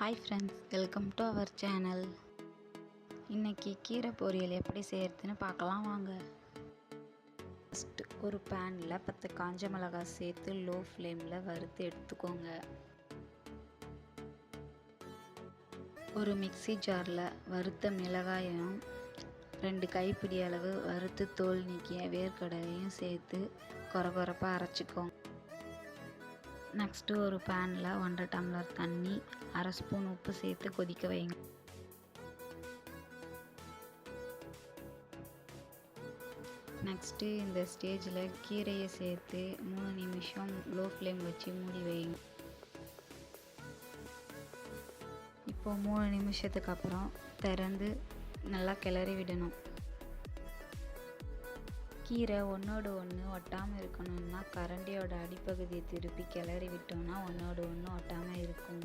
Hi friends welcome to our channel இன்றைக்கி கீரை பொரியல் எப்படி செய்கிறதுன்னு பார்க்கலாம் வாங்க. ஃபஸ்ட்டு ஒரு பேனில் பத்து காஞ்ச மிளகாய் சேர்த்து லோ ஃப்ளேமில் வறுத்து எடுத்துக்கோங்க. ஒரு மிக்ஸி ஜாரில் வறுத்த மிளகாயும் ரெண்டு கைப்பிடி அளவு வறுத்து தோல் நீக்கிய வேர்க்கடலையும் சேர்த்து கொரகொரப்பாக அரைச்சிக்கோங்க. நெக்ஸ்ட்டு ஒரு பேனில் ஒன்றரை டம்ளர் தண்ணி அரை ஸ்பூன் உப்பு சேர்த்து கொதிக்க வைங்க. நெக்ஸ்ட்டு இந்த ஸ்டேஜில் கீரையை சேர்த்து மூணு நிமிஷம் லோ ஃப்ளேம் வச்சு மூடி வைங்க. இப்போ மூணு நிமிஷத்துக்கு அப்புறம் திறந்து நல்லா கிளறி விடணும். கீரை ஒன்றோடு ஒன்று ஒட்டாமல் இருக்கணும்னா கரண்டியோட அடிப்பகுதியை திருப்பி கிளறி விட்டோம்னா ஒன்றோடு ஒன்று ஒட்டாமல் இருக்கும்.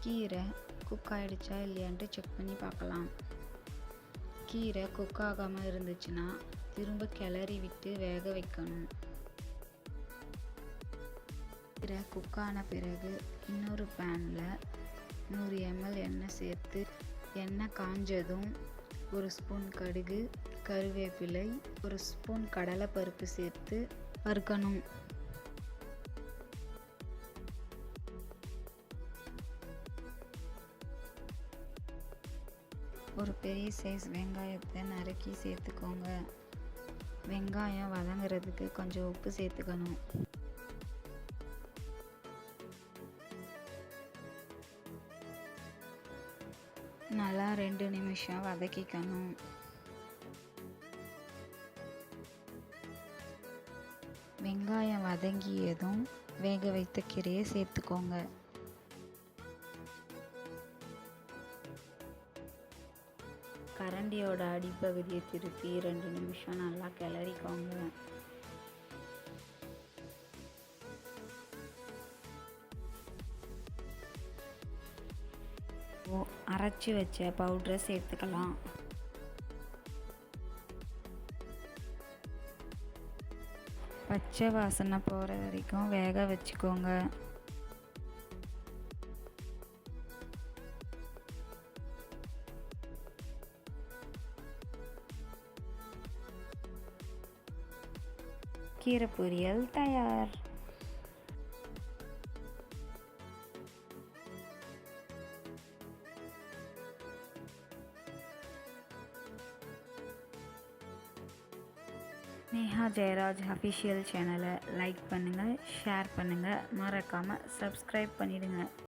கீரை குக் ஆகிடுச்சா இல்லையான்ட்டு செக் பண்ணி பார்க்கலாம். கீரை குக் ஆகாமல் இருந்துச்சுன்னா திரும்ப கிளறி விட்டு வேக வைக்கணும். கீரை குக் ஆன பிறகு இன்னொரு பேனில் நூறு எம்எல் எண்ணெய் சேர்த்து எண்ணெய் காஞ்சதும் ஒரு ஸ்பூன் கடுகு கருவேப்பிலை ஒரு ஸ்பூன் கடலைப்பருப்பு சேர்த்து வறுக்கணும். ஒரு பெரிய சைஸ் வெங்காயத்தை நறுக்கி சேர்த்துக்கோங்க. வெங்காயம் வதங்குறதுக்கு கொஞ்சம் உப்பு சேர்த்துக்கணும். நல்லா ரெண்டு நிமிஷம் வதக்கிக்கணும். வெங்காயம் வதங்கியதும் வேக வைத்த கீரையை சேர்த்துக்கோங்க. கரண்டியோட அடிப்பகுதியை திருப்பி ரெண்டு நிமிஷம் நல்லா கிளறிக்கோங்க. அரைச்சி வச்ச பவுட்ரை சேர்த்துக்கலாம். பச்சை வாசனை போகிற வரைக்கும் வேக வச்சுக்கோங்க. கீரை பொரியல் தயார். நேஹா ஜெயராஜ் அஃபிஷியல் சேனலை லைக் பண்ணுங்கள் ஷேர் பண்ணுங்கள். மறக்காமல் சப்ஸ்கிரைப் பண்ணிவிடுங்க